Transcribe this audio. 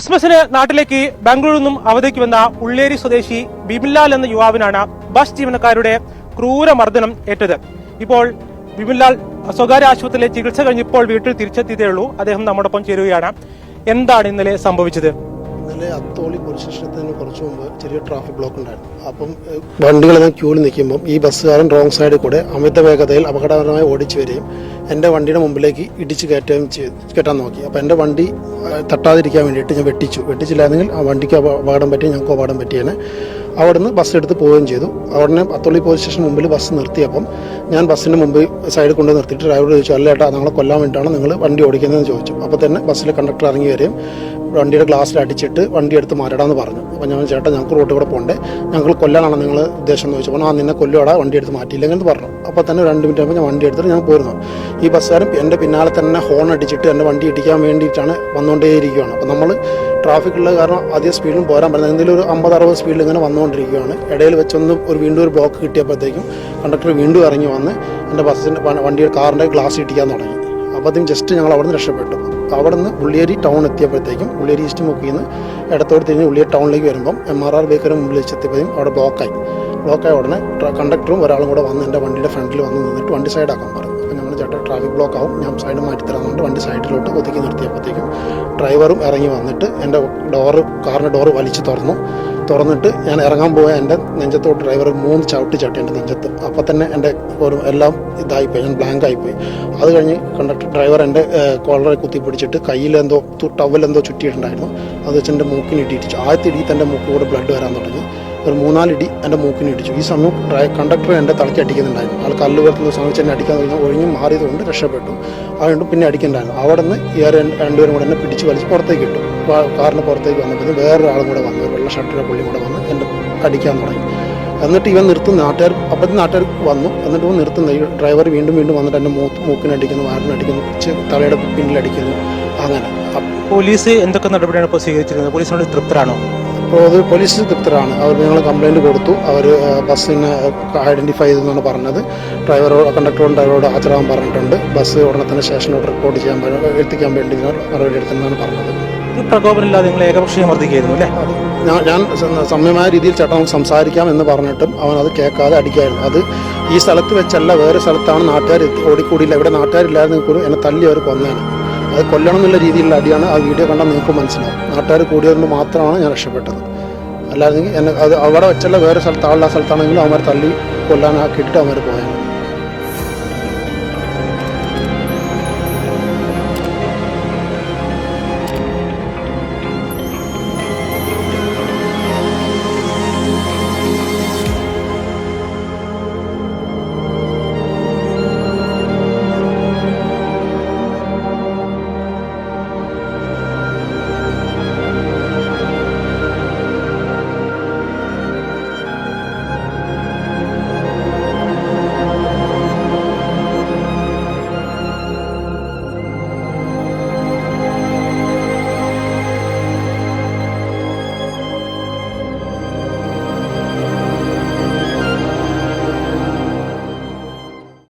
ക്രിസ്മസിന് നാട്ടിലേക്ക് ബാംഗ്ലൂരിൽ നിന്നും അവധിക്ക് വന്ന ഉള്ളേരി സ്വദേശി ബിമിൻലാൽ എന്ന യുവാവിനാണ് ബസ് ജീവനക്കാരുടെ ക്രൂര മർദ്ദനം ഏറ്റത്. ഇപ്പോൾ ബിമിൻലാൽ സ്വകാര്യ ആശുപത്രിയിലെ ചികിത്സ കഴിഞ്ഞ് ഇപ്പോൾ വീട്ടിൽ തിരിച്ചെത്തിയതേ ഉള്ളൂ അദ്ദേഹം നമ്മോടൊപ്പം ചേരുകയാണ്. എന്താണ് ഇന്നലെ സംഭവിച്ചത്? ഇന്നലെ അത്തോളി പോലീസ് സ്റ്റേഷനത്തിന് കുറച്ച് മുമ്പ് ചെറിയ ട്രാഫിക് ബ്ലോക്ക് ഉണ്ടായിരുന്നു. അപ്പം വണ്ടികളെല്ലാം ക്യൂവിൽ നിൽക്കുമ്പോൾ ഈ ബസ്സുകാരൻ റോങ് സൈഡിൽ കൂടെ അമിത വേഗതയിൽ അപകടകരമായി ഓടിച്ചു വരികയും എന്റെ വണ്ടിയുടെ മുമ്പിലേക്ക് ഇടിച്ച് കയറ്റുകയും ചെയ്ത് കയറ്റാൻ നോക്കി. അപ്പോൾ എന്റെ വണ്ടി തട്ടാതിരിക്കാൻ വേണ്ടിയിട്ട് ഞാൻ വെട്ടിച്ചു. വെട്ടിച്ചില്ലായിരുന്നെങ്കിൽ ആ വണ്ടിക്ക് അപ- അപകടം പറ്റി ഞങ്ങൾക്ക് അപകടം പറ്റിയാണ് അവിടുന്ന് ബസ് എടുത്ത് പോവുകയും ചെയ്തു. അവിടെ അത്തോളി പോലീസ് സ്റ്റേഷൻ മുമ്പിൽ ബസ് നിർത്തിയപ്പം ഞാൻ ബസ്സിന് മുമ്പ് സൈഡിൽ കൊണ്ട് നിർത്തിയിട്ട് ഡ്രൈവർ ചോദിച്ചു അല്ല ഏട്ടാ ഞങ്ങളെ കൊല്ലാൻ വേണ്ടിയിട്ടാണ് നിങ്ങൾ വണ്ടി ഓടിക്കുന്നതെന്ന് ചോദിച്ചു. അപ്പോൾ തന്നെ ബസ്സിലെ കണ്ടക്ടർ ഇറങ്ങി വരികയും വണ്ടിയുടെ ഗ്ലാസ്സിൽ അടിച്ചിട്ട് വണ്ടി എടുത്ത് മാറ്റടാന്ന് പറഞ്ഞു. അപ്പോൾ ഞാൻ ചേട്ടാ ഞങ്ങൾക്ക് റോട്ടിൽ കൂടെ പോകണ്ടേ ഞങ്ങൾ കൊല്ലാനാണ് നിങ്ങൾ ഉദ്ദേശം എന്ന് ചോദിച്ചപ്പോൾ ആ നിന്നെ കൊല്ലുവാടാ വണ്ടി എടുത്ത് മാറ്റിയില്ലെങ്കിൽ എന്ന് പറഞ്ഞു. അപ്പോൾ തന്നെ രണ്ട് മിനിറ്റ് ആകുമ്പോൾ ഞാൻ വണ്ടി എടുത്തിട്ട് ഞാൻ പോരുന്നു. ഈ ബസ്സുകാരൻ എന്റെ പിന്നാലെ തന്നെ ഹോൺ അടിച്ചിട്ട് എന്റെ വണ്ടി ഇടിക്കാൻ വേണ്ടിയിട്ടാണ് വന്നുകൊണ്ടേയിരിക്കുകയാണ് അപ്പോൾ നമ്മൾ ട്രാഫിക്കുള്ള കാരണം അധികം സ്പീഡിലും പോരാൻ പറ്റുന്നത് എന്തെങ്കിലും ഒരു അമ്പത് അറുപത് സ്പീഡിൽ ഇങ്ങനെ വന്നുകൊണ്ടിരിക്കുകയാണ് ഇടയിൽ വെച്ചൊന്ന് ഒരു വീണ്ടും ഒരു ബ്ലോക്ക് കിട്ടിയപ്പോഴത്തേക്കും കണ്ടക്ടർ വീണ്ടും ഇറങ്ങി വന്ന് എന്റെ ബസ്സിന്റെ വണ്ടിയുടെ കാറിന്റെ ഗ്ലാസ് ഇടിക്കാൻ തുടങ്ങി. അപ്പോൾ ജസ്റ്റ് ഞങ്ങൾ അവിടെ നിന്ന് രക്ഷപ്പെട്ടു. അവിടെ നിന്ന് ഉള്ളിയേരി ടൗൺ എത്തിയപ്പോഴത്തേക്കും ഉള്ളിയേരി ഈസ്റ്റ് മുക്കിൽ നിന്ന് ഇടത്തോട് തിരിഞ്ഞ് ഉള്ളിയേരി ടൗണിലേക്ക് വരുമ്പം എം ആർ ആർ ബേക്കറിന് മുമ്പിൽ വെച്ചെത്തിയപ്പോഴും അവിടെ ബ്ലോക്കായി ബ്ലോക്കായ ഉടനെ കണ്ടക്ടറും ഒരാളും കൂടെ വന്ന് എന്റെ വണ്ടിയുടെ ഫ്രണ്ടിൽ വന്ന് നിന്നിട്ട് വണ്ടി സൈഡാക്കാൻ പറഞ്ഞു. അപ്പോൾ ഞങ്ങൾ ചേട്ടാ ട്രാഫിക് ബ്ലോക്ക് ആവും ഞാൻ സൈഡ് മാറ്റി തരാമെന്നുണ്ട് വണ്ടി സൈഡിലോട്ട് ഒതുക്കി നിർത്തിയപ്പോഴത്തേക്കും ഡ്രൈവറും ഇറങ്ങി വന്നിട്ട് എന്റെ ഡോറ് കാറിന്റെ ഡോറ് വലിച്ചു തുറന്നു. തുറന്നിട്ട് ഞാൻ ഇറങ്ങാൻ പോയ എന്റെ നെഞ്ചത്തോട്ട് ഡ്രൈവർ മൂന്ന് ചവിട്ടി ചവിട്ടി എന്റെ നെഞ്ചത്ത്. അപ്പം തന്നെ എന്റെ ഒരു എല്ലാം ഇതായിപ്പോയി ഞാൻ ബ്ലാങ്ക് ആയിപ്പോയി അത് കഴിഞ്ഞ് കണ്ടക്ടർ ഡ്രൈവർ എന്റെ കോളറെ കുത്തി പിടിച്ചിട്ട് ടവൽ എന്തോ ചുറ്റിയിട്ടുണ്ടായിരുന്നു. അത് വെച്ച് എന്റെ മൂക്കിന് ഇടിയിച്ചു. ആദ്യത്തെ ഇടി എന്റെ മൂക്കിലൂടെ ബ്ലഡ് വരാൻ തുടങ്ങി. ഒരു മൂന്നാലിടി എന്റെ മൂക്കിന് ഇടിച്ചു. ഈ സമയം കണ്ടക്ടർ എന്റെ തലയ്ക്ക് അടിക്കുന്നുണ്ടായിരുന്നു. ആൾ കല്ല് വരുത്തുന്ന സമയത്ത് എന്നെ അടിക്കാൻ തുടങ്ങി. ഒഴിഞ്ഞ് മാറിയതുകൊണ്ട് രക്ഷപ്പെട്ടു. അതുകൊണ്ട് പിന്നെ അടിക്കണ്ടായിരുന്നു അവിടെ നിന്ന് രണ്ട് രണ്ടുപേരും കൂടെ എന്നെ പിടിച്ച് വലിച്ച് പുറത്തേക്ക് ഇട്ടു. കാറിന് പുറത്തേക്ക് വന്നപ്പോൾ വേറൊരാളും കൂടെ വന്നു വെള്ള ഷർട്ടിലെ പുള്ളി കൂടെ വന്ന് എന്റെ അടിക്കാൻ തുടങ്ങി. എന്നിട്ട് ഇവൻ നിർത്തുന്ന നാട്ടുകാർ അപ്പോഴത്തെ നാട്ടുകാർ വന്നു. എന്നിട്ട് ഇവൻ നിർത്തുന്ന ഈ ഡ്രൈവർ വീണ്ടും വീണ്ടും വന്നിട്ട് എന്റെ മൂത്ത് മൂക്കിനടിക്കുന്നു വാറിനടിക്കുന്നു തലയുടെ പിന്നിലടിക്കുന്നു അങ്ങനെ. പോലീസ് എന്തൊക്കെ നടപടിയാണ് ഇപ്പോൾ സ്വീകരിച്ചിരുന്നത്? പോലീസിനോട് തൃപ്തരാണോ? അപ്പോൾ അത് പോലീസ് തൃപ്തരാണ്. അവർ ഞങ്ങൾ കംപ്ലൈന്റ് കൊടുത്തു. അവർ ബസ്സിനെ ഐഡന്റിഫൈ ചെയ്തെന്നാണ് പറഞ്ഞത്. ഡ്രൈവറോട് കണ്ടക്ടറോട് ഡ്രൈവറോട് ഹാജരാകാൻ പറഞ്ഞിട്ടുണ്ട്. ബസ് ഉടനെ തന്നെ സ്റ്റേഷനോട് റിപ്പോർട്ട് ചെയ്യാൻ എത്തിക്കാൻ വേണ്ടി നടപടി എടുത്തെന്നാണ് പറഞ്ഞത്. പ്രകോപനമില്ലാതെ നിങ്ങൾ ഏകപക്ഷീയം വർദ്ധിക്കായിരുന്നു അല്ലേ? ഞാൻ ഞാൻ സമ്യമായ രീതിയിൽ ചേട്ടാ നമുക്ക് സംസാരിക്കാം എന്ന് പറഞ്ഞിട്ടും അവൻ അത് കേൾക്കാതെ അടിക്കായിരുന്നു അത് ഈ സ്ഥലത്ത് വെച്ചല്ല വേറെ സ്ഥലത്താണ് നാട്ടുകാർ ഓടിക്കൂടിയില്ല. ഇവിടെ നാട്ടുകാരില്ലായിരുന്നു കൂടും എന്നെ തല്ലി അവർ കൊന്നേനെ. അത് കൊല്ലണം എന്നുള്ള രീതിയിലുള്ള അടിയാണ് ആ വീഡിയോ കണ്ടാൽ നിങ്ങൾക്ക് മനസ്സിലാവും. നാട്ടുകാർ കൂടിയതുകൊണ്ട് മാത്രമാണ് ഞാൻ രക്ഷപ്പെട്ടത്. അല്ലായിരുന്നെങ്കിൽ എന്നെ അത് അവിടെ വെച്ചല്ല വേറെ സ്ഥലത്ത് ആളുള്ള സ്ഥലത്താണെങ്കിലും അവന്മാർ തല്ലി കൊല്ലാനാക്കിയിട്ട് അവന്മാർ പോയത്